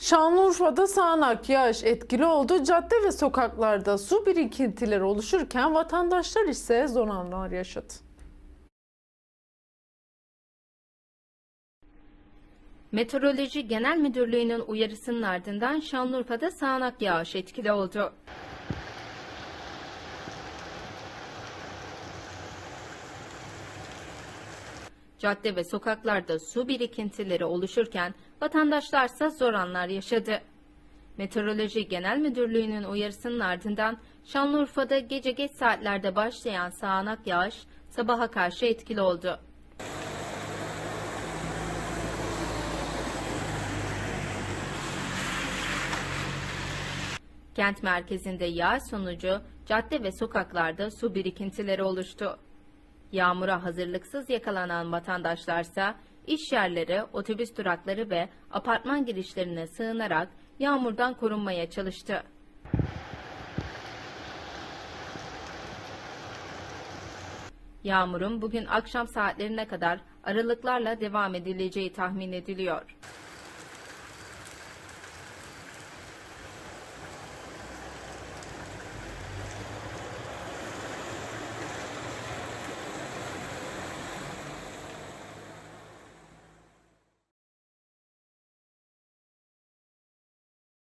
Şanlıurfa'da sağanak yağış etkili oldu. Cadde ve sokaklarda su birikintileri oluşurken vatandaşlar ise zor anlar yaşadı. Meteoroloji Genel Müdürlüğü'nün uyarısının ardından Şanlıurfa'da sağanak yağış etkili oldu. Cadde ve sokaklarda su birikintileri oluşurken vatandaşlarsa zor anlar yaşadı. Meteoroloji Genel Müdürlüğü'nün uyarısının ardından Şanlıurfa'da gece geç saatlerde başlayan sağanak yağış sabaha karşı etkili oldu. Kent merkezinde yağış sonucu cadde ve sokaklarda su birikintileri oluştu. Yağmura hazırlıksız yakalanan vatandaşlarsa iş yerleri, otobüs durakları ve apartman girişlerine sığınarak yağmurdan korunmaya çalıştı. Yağmurun bugün akşam saatlerine kadar aralıklarla devam edileceği tahmin ediliyor.